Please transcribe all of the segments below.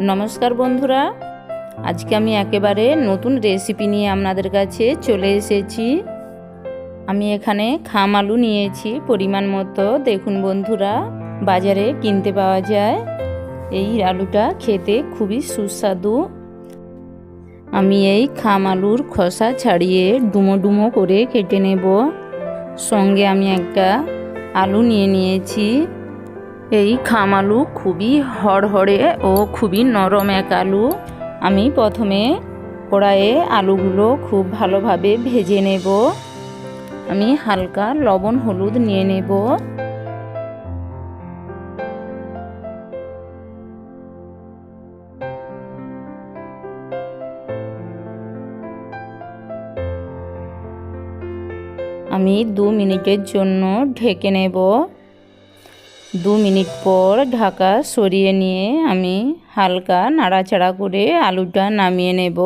নমস্কার বন্ধুরা, আজকে আমি একেবারে নতুন রেসিপি নিয়ে আপনাদের কাছে চলে এসেছি। আমি এখানে খাম আলু নিয়েছি, পরিমাণ মতো। দেখুন বন্ধুরা, বাজারে কিনতে পাওয়া যায়। এই আলুটা খেতে খুবই সুস্বাদু। আমি এই খাম আলুর খোসা ছাড়িয়ে ডুমো ডুমো করে কেটে নেব। সঙ্গে আমি একটা আলু নিয়ে নিয়েছি। এই খাম আলু খুবই হড়হড়ে ও খুবই নরম এক আলু। আমি প্রথমে কড়াইয়ে আলুগুলো খুব ভালোভাবে ভেজে নেব। আমি হালকা লবণ হলুদ নিয়ে নেব। আমি দু মিনিটের জন্য ঢেকে নেব। দু মিনিট পর ঢাকা সরিয়ে নিয়ে আমি হালকা নাড়াচাড়া করে আলুটা নামিয়ে নেব।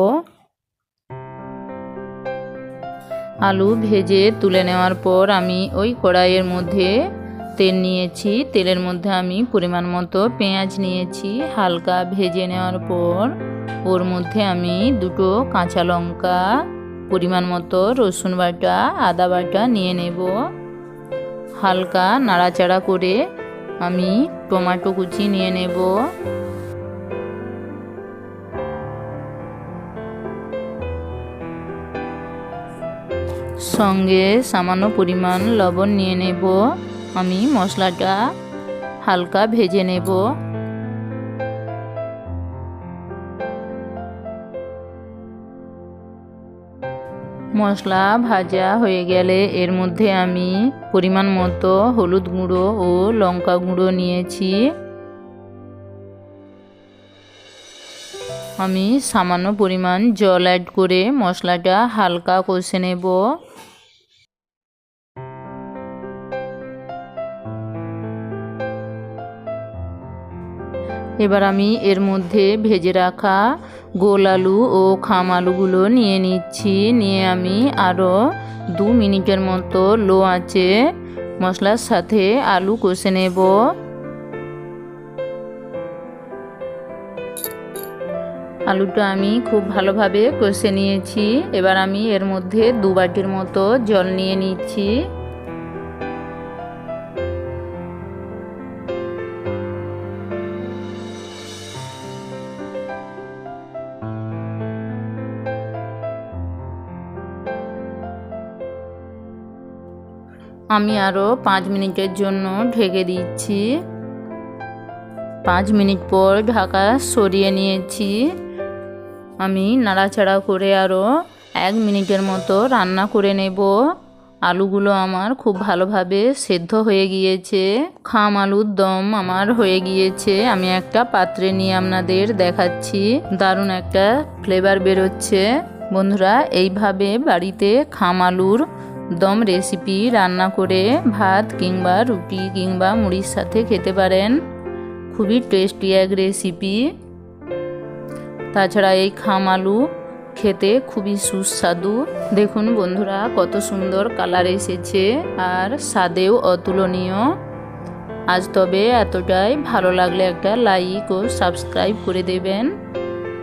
আলু ভেজে তুলে নেওয়ার পর আমি ওই কড়াইয়ের মধ্যে তেল নিয়েছি। তেলের মধ্যে আমি পরিমাণ মতো পেঁয়াজ নিয়েছি। হালকা ভেজে নেওয়ার পর ওর মধ্যে আমি দুটো কাঁচা লঙ্কা, পরিমাণ মতো রসুন বাটা, আদা বাটা নিয়ে নেব। হালকা নাড়াচাড়া করে আমি টমেটো কুচি নিয়ে নেব। সঙ্গে সামান্য পরিমাণ লবণ নিয়ে নেব। আমি মশলাটা হালকা ভেজে নেব। মশলা ভাজা হয়ে গেলে এর মধ্যে আমি পরিমাণ মতো হলুদ গুঁড়ো ও লঙ্কা গুঁড়ো নিয়েছি। আমি সামান্য পরিমাণ জল অ্যাড করে মশলাটা হালকা কষে নেব। এবার আমি এর মধ্যে ভেজে রাখা গোল আলু ও খাম আলুগুলো নিয়ে নিচ্ছি। নিয়ে আমি আরও দু মিনিটের মতো লো আঁচে মশলার সাথে আলু কষে নেব। আলুটা আমি খুব ভালোভাবে কষে নিয়েছি। এবার আমি এর মধ্যে দু বাটির মতো জল নিয়ে নিচ্ছি। আমি আরও পাঁচ মিনিটের জন্য ঢেকে দিচ্ছি। পাঁচ মিনিট পর ঢাকা সরিয়ে নিয়েছি। আমি নাড়াচাড়া করে আরও এক মিনিটের মতো রান্না করে নেব। আলুগুলো আমার খুব ভালোভাবে সেদ্ধ হয়ে গিয়েছে। খাম আলুর দম আমার হয়ে গিয়েছে। আমি একটা পাত্রে নিয়ে আপনাদের দেখাচ্ছি। দারুণ একটা ফ্লেভার বেরোচ্ছে। বন্ধুরা, এইভাবে বাড়িতে খাম আলুর দম রেসিপি রান্না করে ভাত কিংবা রুটি কিংবা মুড়ির সাথে খেতে পারেন। খুবই টেস্টি এক রেসিপি তাছাড়া এই খাম আলু খেতে খুবই সুস্বাদু। দেখুন বন্ধুরা, কত সুন্দর কালার এসেছে আর স্বাদেও অতুলনীয়। আজ তবে এতটাই। ভালো লাগলে একটা লাইক ও সাবস্ক্রাইব করে দেবেন।